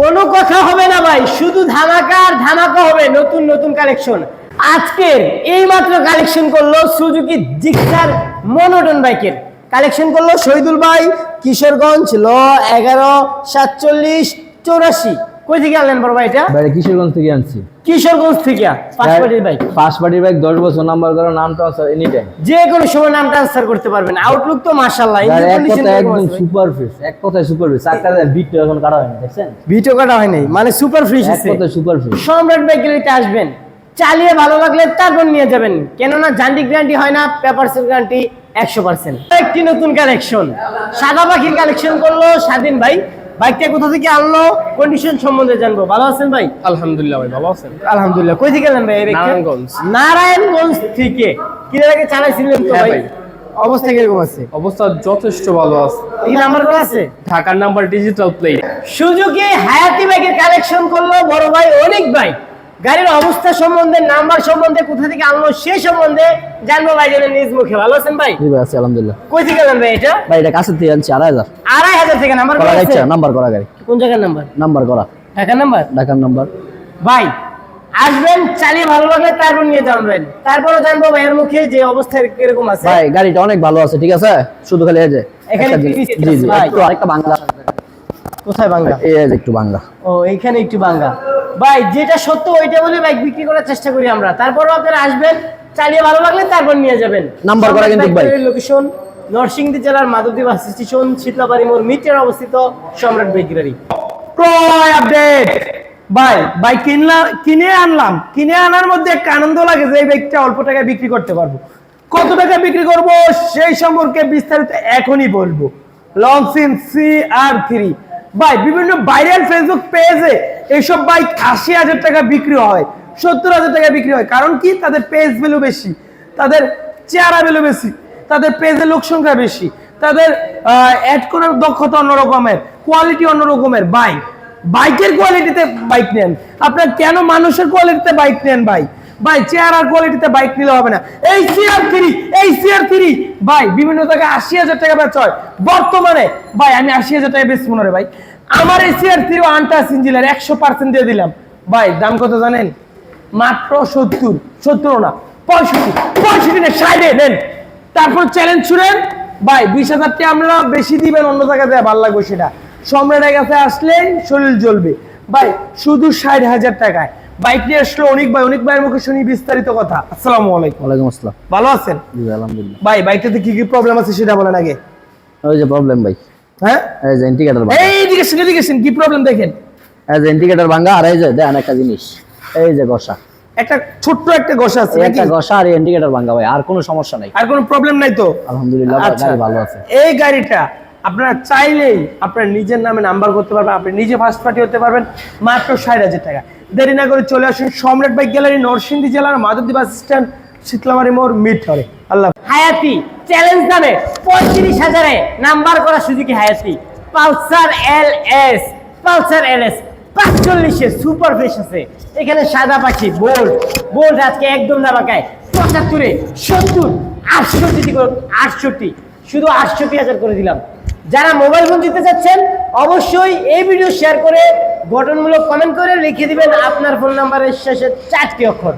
কোনো কথা হবে না ভাই, শুধু ধামাকা আর ধামাকা হবে নতুন নতুন কালেকশন আজকের এই মাত্র কালেকশন করল সুজুকি জিক্সার মনোটন বাইকের কালেকশন করল শহীদুল ভাই, কিশোরগঞ্জ, ল এগারো, সাতচল্লিশ, চৌরাশি। কই থেকে আনলেন বড় ভাই এটা? বাইরে কিশোরগঞ্জ থেকে আনছি। কিশোরগঞ্জ থেকে বাইক ফার্স্ট পার্টির বাইক দশ বছর নাম্বার করা নাম ট্রান্সফার এনি টাইম যে কোনো সময় নাম ট্রান্সফার করতে পারবেন। আউটলুক তো মাশাআল্লাহ একদম সুপার ফ্রেশ এক কথায় সুপার ফ্রেশ বিট এখন কাটা হয়নি দেখছেন? কাটা হয় নাই মানে সুপার ফ্রেশ এক কথায় সুপার ফ্রেশ সম্রাট বাইক আসবেন চালিয়ে ভালো লাগলে তারপর নিয়ে যাবেন। কেননা জান্ডি গ্যারান্টি হয় না পেপারসের গ্যারান্টি একশো পার্সেন্ট একটি নতুন কালেকশন সাদা পাখির কালেকশন করল স্বাধীন ভাই। বাইকটা কোথা থেকে আনলো? কন্ডিশন সম্বন্ধে জানব। ভালো আছেন ভাই? আলহামদুলিল্লাহ ভাই ভালো আছেন। আলহামদুলিল্লাহ। কই থেকে এলেন ভাই? নারায়ণগঞ্জ। নারায়ণগঞ্জ থেকে। কি আগে চালাইছিলেন তো হ্যাঁ ভাই। অবস্থা কীরকম আছে? অবস্থা যথেষ্ট ভালো আছে। এই নাম্বার কত আছে? ঢাকার নাম্বার ডিজিটাল প্লেট সুজুকি হায়াতি বাইকের কালেকশন করল বড় ভাই অনেক ভাই। গাড়ির অবস্থা সম্বন্ধে নাম্বার সম্বন্ধে কোথা থেকে আনলো সে সম্বন্ধে জানব ভাই জানেন নিজ মুখে। ভালো আছেন ভাই? জি ভাই আছি আলহামদুলিল্লাহ। কই থেকে আনলেন ভাই এটা? ভাই এটা কাছে থেকে আনছি আড়াই হাজার। আড়াই হাজার থেকে নাম্বার করা আছে? নাম্বার করা গাড়ি। কোন জায়গার নাম্বার নাম্বার করা। ঢাকার নাম্বার ঢাকার নাম্বার ভাই আসবেন চালিয়ে ভালো লাগলে তারপর নিয়ে যাবেন তারপরে জানব ভাইয়ের মুখে যে অবস্থা কীরকম আছে। ভাই গাড়িটা অনেক ভালো আছে ঠিক আছে? শুধু খালি এই যে এখানে একটা জি জি একটু আরেকটা বাংলা কোথায় বাংলা? এই যে একটু বাংলা। ও এইখানে একটু বাঙ্গা ভাই যেটা সত্য ওইটা বলে বাইক বিক্রি করার চেষ্টা করি আমরা। তারপরও আপনারা আসবেন চালিয়ে ভালো লাগলে তারপর নিয়ে যাবেন। নাম্বার করা কিন্তু ভাই। লোকেশন নরসিংদী জেলার মাধবদী বাস স্টেশন শীতলাবাড়ি মোড় মিটার অবস্থিত সম্রাট বেকারি ক্রয় আপডেট! ভাই বাইক কিনলাম কিনে আনলাম। কিনে আনার মধ্যে একটা আনন্দ লাগে যে এই বাইকটা অল্প টাকায় বিক্রি করতে পারব। কত টাকা বিক্রি করব সেই সম্পর্কে বিস্তারিত এখনই বলব। লংসিন সি আর থ্রি ভাই বিভিন্ন ভাইরাল ফেসবুক পেজে এইসব বাইক আশি হাজার টাকা বিক্রি হয়, সত্তর হাজার টাকা বিক্রি হয়। কারণ কি? তাদের পেজ ভ্যালু বেশি, তাদের চেহারা ভ্যালু বেশি, তাদের পেজের লোক সংখ্যা বেশি, তাদের অ্যাড করার দক্ষতা অন্যরকমের কোয়ালিটি অন্যরকমের। বাইক বাইকের কোয়ালিটিতে বাইক নেন। আপনার কেন মানুষের কোয়ালিটিতে বাইক নেন ভাই? ভাই, চেহারার কোয়ালিটিতে বাইক নিলে হবে না। এই সিআর থ্রি এই সিআর থ্রি ভাই, বিভিন্ন জায়গায় আশি হাজার টাকা বেচ হয়। বর্তমানে, ভাই, আমি আশি হাজার টাকা বেচবো না রে ভাই। আমার এই সিআর থ্রি আনটাস ইঞ্জিনের একশো পার্সেন্ট দিয়ে দিলাম। ভাই দাম কত জানেন? মাত্র সত্তর সত্তর না পঁয়ষট্টি পঁয়ষট্টি না ষাটে নেন। তারপর চ্যালেঞ্জ ছুড়েন ভাই বিশ হাজার টাকা আপনারা বেশি দিবেন অন্য জায়গায় দেয় ভালো লাগবে সেটা। সম্রাটের কাছে আসলেই শরীর জ্বলবে। ভাই শুধু ষাট হাজার টাকায়। বাইক নিয়ে আসলে অনেক ভাই। অনেক ভাইয়ের মুখে শুনি বিস্তারিত কথা। আসসালামু আলাইকুম। ওয়ালাইকুম আসসালাম। ভালো আছেন? জি ভাই, আলহামদুলিল্লাহ। ভাই বাইকটাতে কি কি প্রবলেম আছে সেটা বলেন আগে। ওই যে প্রবলেম ভাই। হ্যাঁ? এই যে ইন্ডিকেটর ভাঙা এই দিকে শুনে দিকেছেন কি প্রবলেম দেখেন? এই যে ইন্ডিকেটর ভাঙা আর এই যে দেখেন একটা জিনিস এই যে ঘষা। একটা ছোট্ট একটা গোসা আছে? একটা ঘষা আর ইন্ডিকেটর ভাঙা ভাই আর কোনো সমস্যা নাই। আর কোনো প্রবলেম নাই তো? আলহামদুলিল্লাহ আচ্ছা গাড়ি ভালো আছে। এই গাড়িটা আপনারা চাইলেই আপনার নিজের নামে নাম্বার করতে পারবেন আপনি নিজে ফার্স্ট পার্টি হতে পারবেন মাত্র ষাট হাজার টাকা। দেরি না করে চলে আসুন সম্রাট বাইক গ্যালারি নরসিংদী জেলার মাধবদী বাস স্ট্যান্ড শীতলামারি মোড় মিট হরে আল্লাহ হায়াতি চ্যালেঞ্জ দামে পঁয়ত্রিশ হাজারে নাম্বার করা Suzuki Hayate Pulsar L S Pulsar L S পাঁচচল্লিশে super fresh আছে। এখানে সাদা পাখি, বোল্ড বোল্ড আজকে একদম না বাঁকায়। পঁচাত্তরে, সত্তর, আটষট্টি আটষট্টি, শুধু আটষট্টি হাজার করে দিলাম। যারা মোবাইল ফোন দিতে চাচ্ছেন, অবশ্যই এই ভিডিও শেয়ার করে গঠনমূলক কমেন্ট করে লিখে দিবেন আপনার ফোন নাম্বারের শেষে চারটি অক্ষর।